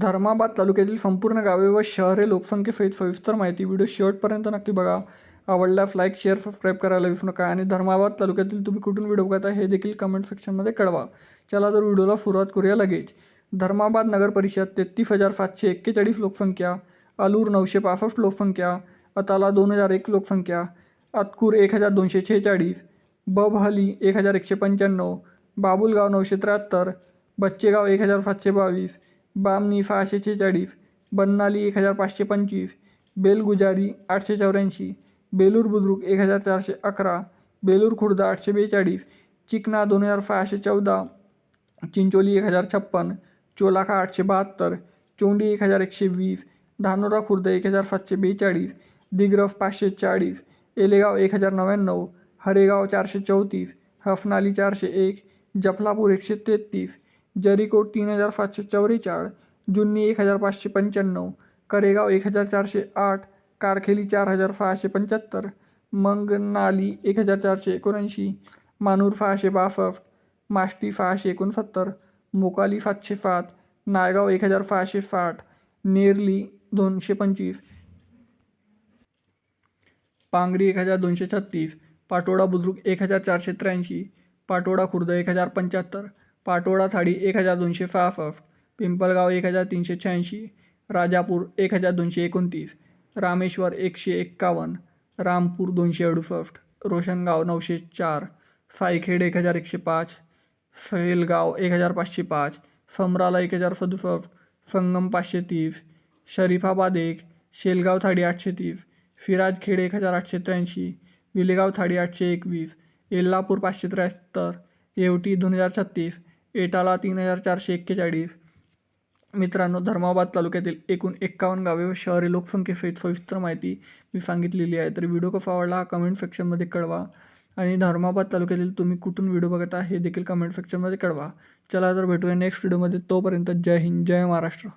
धर्माबाद तालुक्यातील संपूर्ण गावे व शहरे लोकसंख्येसहित सविस्तर माहिती. व्हिडिओ शेवटपर्यंत नक्की बघा. आवडल्यास लाईक शेअर सबस्क्राईब करायला विसरू नका आणि धर्माबाद तालुक्यातील तुम्ही कुठून व्हिडिओ बघता हे देखील कमेंट सेक्शनमध्ये कळवा. चला तर व्हिडिओला सुरुवात करूया लगेच. धर्माबाद नगर परिषद तेहतीस हजार सातशे एक्केचाळीस लोकसंख्या अलूर नऊशे पासष्ट लोकसंख्या अताला दोन हजार एक लोकसंख्या आतकूर एक हजार दोनशे शेहेचाळीस बबहली एक हजार एकशे पंच्याण्णव बाबुलगाव नऊशे त्र्याहत्तर बच्चेगाव एक हजार सातशे बावीस बामणी सहाशे छेचाळीस बन्नाली एक हजार पाचशे पंचवीस बेलगुजारी आठशे चौऱ्याऐंशी बेलूर बुद्रुक एक हजार चारशे अकरा बेलूर खुर्द आठशे बेचाळीस चिकना दोन हजार सहाशे चौदा चिंचोली एक हजार छप्पन चोलाखा आठशे बहात्तर चोंडी एक हजार एकशे वीस धानोरा खुर्द एक हजार सातशे बेचाळीस दिग्रफ पाचशे चाळीस एलेगाव एक हजार नव्याण्णव हरेगाव चारशे चौतीस हफनाली चारशे एक जफलापूर एकशे तेहतीस जरीकोट तीन हजार पाचशे चव्वेचाळ जुन्नी एक हजार पाचशे पंच्याण्णव करेगाव एक हजार चारशे आठ कारखेली चार हजार सहाशे पंच्याहत्तर मंगनाली एक हजार चारशे एकोणऐंशी मानूर सहाशे बासष्ट माष्टी सहाशे एकोणसत्तर मोकाली सातशे सात नायगाव एक हजार सहाशे साठ नेरली दोनशे पंचवीस पांगरी एक हजार दोनशे छत्तीस पाटोडा बुद्रुक एक हजार चारशे त्र्याऐंशी पाटोडा खुर्द एक हजार पंच्याहत्तर पाटोडा थाडी एक हजार दोनशे सहासष्ट पिंपलगाव एक हजार तीनशे शहाऐंशी राजापूर एक हजार दोनशे एकोणतीस रामेश्वर एकशे एक्कावन्न रामपूर दोनशे अडुसष्ट रोशनगाव नऊशे चार सायखेड एक हजार एकशे पाच सहेलगाव एक हजार पाचशे पाच समराला एक हजार सदुसष्ट संगम पाचशे तीस शरीफाबाद एक शेलगाव थाडी आठशे तीस फिराजखेड एक हजार आठशे त्र्याऐंशी विलेगाव थाडी आठशे एकवीस येल्लापूर पाचशे त्र्याहत्तर येवटी दोन हजार छत्तीस एटाला तीन हजार चारशे एक्केचाळीस. मित्रांनो धर्माबाद तालुक्यातील एकूण एक्कावन्न गावे व शहरे लोकसंख्येसहित सविस्तर माहिती मी सांगितलेली आहे. तर व्हिडिओ कसा आवडला हा कमेंट सेक्शनमध्ये कळवा. आणि धर्माबाद तालुक्यातील तुम्ही कुठून व्हिडिओ बघता हे देखील कमेंट सेक्शनमध्ये कळवा. चला तर भेटूया नेक्स्ट व्हिडिओमध्ये तोपर्यंत जय हिंद जय महाराष्ट्र.